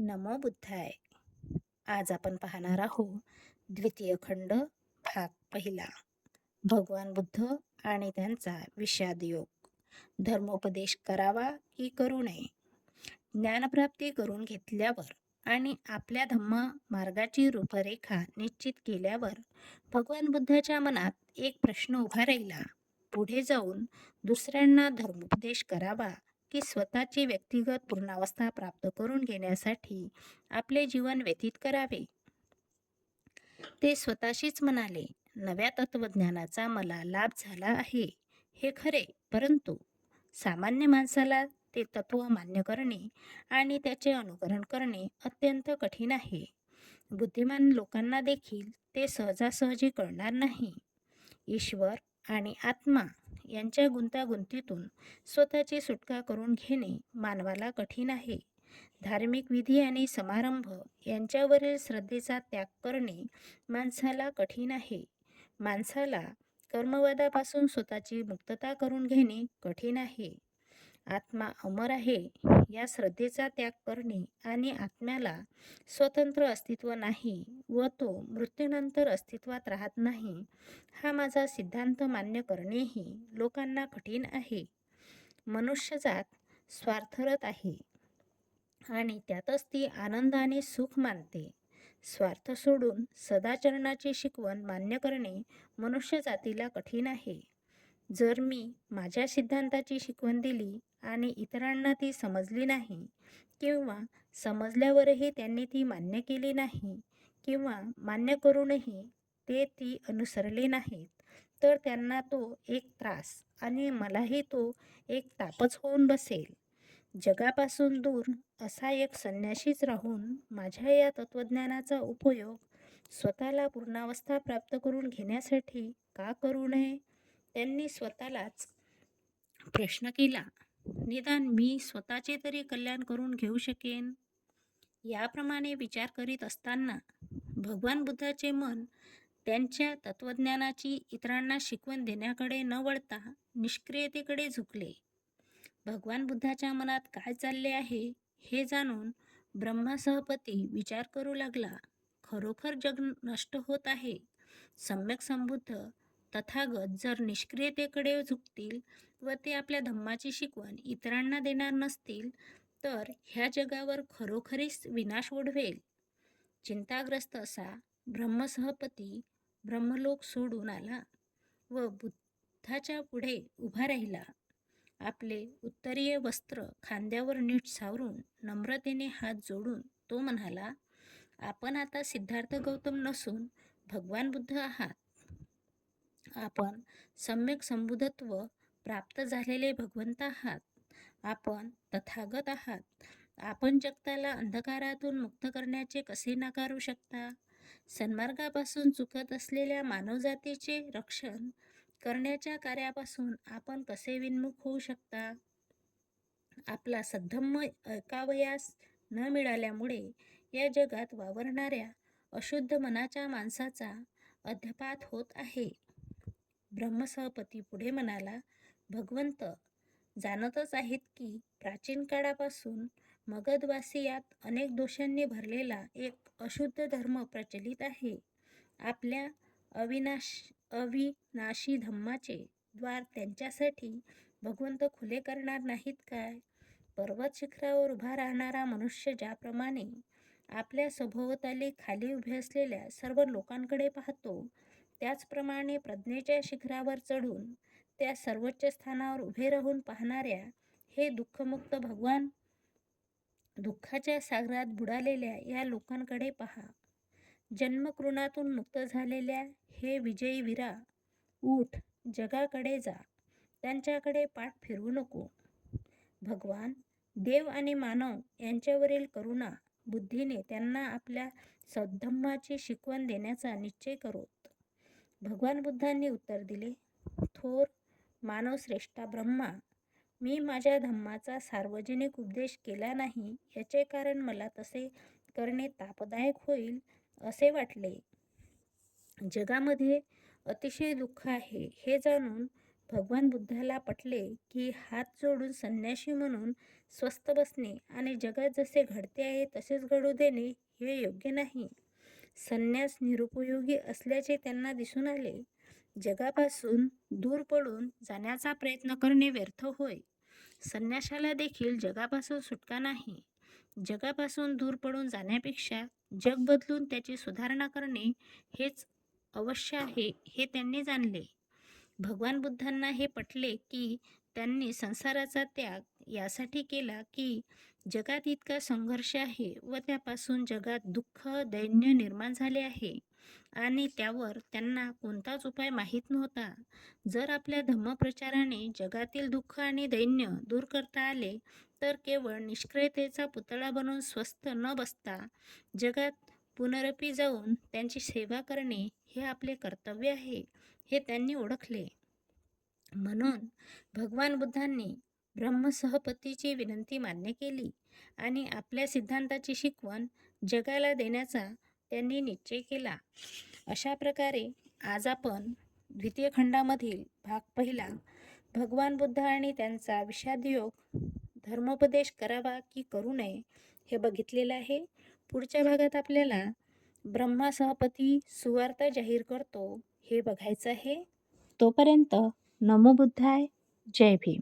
नमो बुद्धाय. आज आपण पाहणार आहोत द्वितीय खंड भाग पहिला. भगवान बुद्ध आणि त्यांचा विषाद योग धर्मोपदेश करावा की करू नये? ज्ञानप्राप्ती करून घेतल्यावर आणि आपल्या धम्म मार्गाची रूपरेखा निश्चित केल्यावर भगवान बुद्धाच्या मनात एक प्रश्न उभा राहिला. पुढे जाऊन दुसऱ्यांना धर्मोपदेश करावा की स्वतःची व्यक्तिगत पूर्णावस्था प्राप्त करून घेण्यासाठी आपले जीवन व्यतीत करावे. ते स्वतःशीच म्हणाले नव्या तत्वज्ञानाचा मला लाभ झाला आहे. हे खरे परंतु सामान्य माणसाला ते तत्व मान्य करणे आणि त्याचे अनुकरण करणे अत्यंत कठीण आहे. बुद्धिमान लोकांना देखील ते सहजासहजी कळणार नाही. ईश्वर आणि आत्मा यांच्या गुंतागुंतीतून स्वतःची सुटका करून घेणे मानवाला कठीण आहे. धार्मिक विधी आणि समारंभ यांच्यावरील श्रद्धेचा त्याग करणे माणसाला कठीण आहे. माणसाला कर्मवादापासून स्वतःची मुक्तता करून घेणे कठीण आहे. आत्मा अमर आहे. या श्रद्धेचा त्याग करणे आणि आत्म्याला स्वतंत्र अस्तित्व नाही व तो मृत्यूनंतर अस्तित्वात राहत नाही हा माझा सिद्धांत मान्य करणेही लोकांना कठीण आहे. मनुष्यजात स्वार्थरत आहे आणि त्यातच ती आनंदाने सुख मानते. स्वार्थ सोडून सदाचरणाची शिकवण मान्य करणे मनुष्यजातीला कठीण आहे. जर मी माझ्या सिद्धांताची शिकवण दिली आणि इतरांना ती समजली नाही किंवा समजल्यावरही त्यांनी ती मान्य केली नाही किंवा मान्य करूनही ते ती अनुसरले नाहीत तर त्यांना तो एक त्रास आणि मलाही तो एक तापच होऊन बसेल. जगापासून दूर असा एक संन्याशीच राहून माझ्या या तत्त्वज्ञानाचा उपयोग स्वतःला पूर्णावस्था प्राप्त करून घेण्यासाठी का करू नये? त्यांनी स्वतःलाच प्रश्न केला. निदान मी स्वतःचे तरी कल्याण करून घेऊ शकेन? याप्रमाणे विचार करीत असताना भगवान बुद्धाचे मन त्यांच्या तत्वज्ञानाची इतरांना शिकवण देण्याकडे न वळता निष्क्रियतेकडे झुकले. भगवान बुद्धाच्या मनात काय चालले आहे हे जाणून ब्रह्मसहपती विचार करू लागला. खरोखर जग नष्ट होत आहे. सम्यक संबुद्ध तथागत जर निष्क्रियतेकडे झुकतील व ते आपल्या धम्माची शिकवण इतरांना देणार नसतील तर ह्या जगावर खरोखरीच विनाश ओढवेल. चिंताग्रस्त असा ब्रह्मसहपती ब्रह्मलोक सोडून आला व बुद्धाच्या पुढे उभा राहिला. आपले उत्तरीय वस्त्र खांद्यावर नीट सावरून नम्रतेने हात जोडून तो म्हणाला आपण आता सिद्धार्थ गौतम नसून भगवान बुद्ध आहात. आपण सम्यक संबुधत्व प्राप्त झालेले भगवंत आहात. आपण तथागत आहात. आपण जगताला अंधकारातून मुक्त करण्याचे कसे नाकारू शकता? सन्मार्गापासून चुकत असलेल्या मानवजातीचे रक्षण करण्याच्या कार्यापासून आपण कसे विन्मुख होऊ शकता? आपला सद्धम्म ऐकावयास न मिळाल्यामुळे या जगात वावरणाऱ्या अशुद्ध मनाच्या माणसाचा अध्यपात होत आहे. ब्रह्मसहपती पुढे म्हणाला भगवंत जाणतच आहेत की प्राचीन काळापासून मगधवासियात अनेक दोषांनी भरलेला एक अशुद्ध धर्म प्रचलित आहे. आपल्या अविनाश अविनाशी धम्माचे द्वार त्यांच्यासाठी भगवंत खुले करणार नाहीत काय? पर्वत शिखरावर उभा राहणारा मनुष्य ज्याप्रमाणे आपल्या सभोवताली खाली उभे असलेल्या सर्व लोकांकडे पाहतो त्याचप्रमाणे प्रज्ञेच्या शिखरावर चढून त्या सर्वोच्च स्थानावर उभे राहून पाहणाऱ्या हे दुःखमुक्त भगवान दुःखाच्या सागरात बुडालेल्या या लोकांकडे पहा. जन्मकृणातून मुक्त झालेल्या हे विजयी विरा उठ जगाकडे जा. त्यांच्याकडे पाठ फिरवू नको. भगवान देव आणि मानव यांच्यावरील करुणा बुद्धीने त्यांना आपल्या सद्धम्माची शिकवण देण्याचा निश्चय करोत. भगवान बुद्धांनी उत्तर दिले थोर मानवश्रेष्ठा ब्रह्मा मी माझ्या धम्माचा सार्वजनिक उपदेश केला नाही याचे कारण मला तसे करणे तापदायक होईल असे वाटले. जगामध्ये अतिशय दुःख आहे हे जाणून भगवान बुद्धाला पटले की हात जोडून संन्याशी म्हणून स्वस्थ बसणे आणि जगात जसे घडते आहे तसेच घडू देणे हे योग्य नाही. संन्यास निरुपयोगी असल्याचे त्यांना दिसून आले. जगापासून दूर पडून जाण्याचा प्रयत्न करणे व्यर्थ होय. संन्याशाला देखील जगापासून सुटका नाही. जगापासून दूर पडून जाण्यापेक्षा जग बदलून त्याची सुधारणा करणे हेच अवश्य आहे हे त्यांनी जाणले. भगवान बुद्धांना हे पटले की त्यांनी संसाराचा त्याग यासाठी केला की जगात इतका संघर्ष आहे व त्यापासून जगात दुःख दैन्य निर्माण झाले आहे. आणि त्यावर त्यांना कोणताच उपाय माहीत नव्हता. जर आपल्या धम्मप्रचाराने जगातील दुःख आणि दैन्य दूर करता आले तर केवळ निष्क्रियतेचा पुतळा बनून स्वस्थ न बसता जगात पुनरपी जाऊन त्यांची सेवा करणे हे आपले कर्तव्य आहे हे त्यांनी ओळखले. म्हणून भगवान बुद्धांनी ब्रह्मसहपतीची विनंती मान्य केली आणि आपल्या सिद्धांताची शिकवण जगाला देण्याचा त्यांनी निश्चय केला. अशा प्रकारे आज आपण द्वितीय खंडामधील भाग पहिला भगवान बुद्ध आणि त्यांचा विषादयोग धर्मोपदेश करावा की करू नये हे बघितलेलं आहे. पुढच्या भागात आपल्याला ब्रह्मासहपती सुवार्ता जाहीर करतो हे बघायचं आहे. तोपर्यंत नमो बुद्धाय जय भीम.